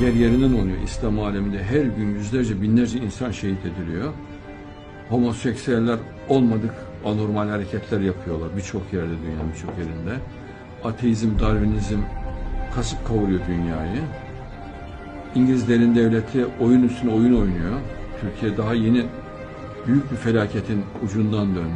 yer yerinden oluyor İslam aleminde. Her gün yüzlerce, binlerce insan şehit ediliyor. Homoseksüeller olmadık anormal hareketler yapıyorlar birçok yerde dünyanın birçok yerinde. Ateizm, Darwinizm kasıp kavuruyor dünyayı. İngilizlerin devleti oyun üstüne oyun oynuyor. Türkiye daha yeni büyük bir felaketin ucundan döndü.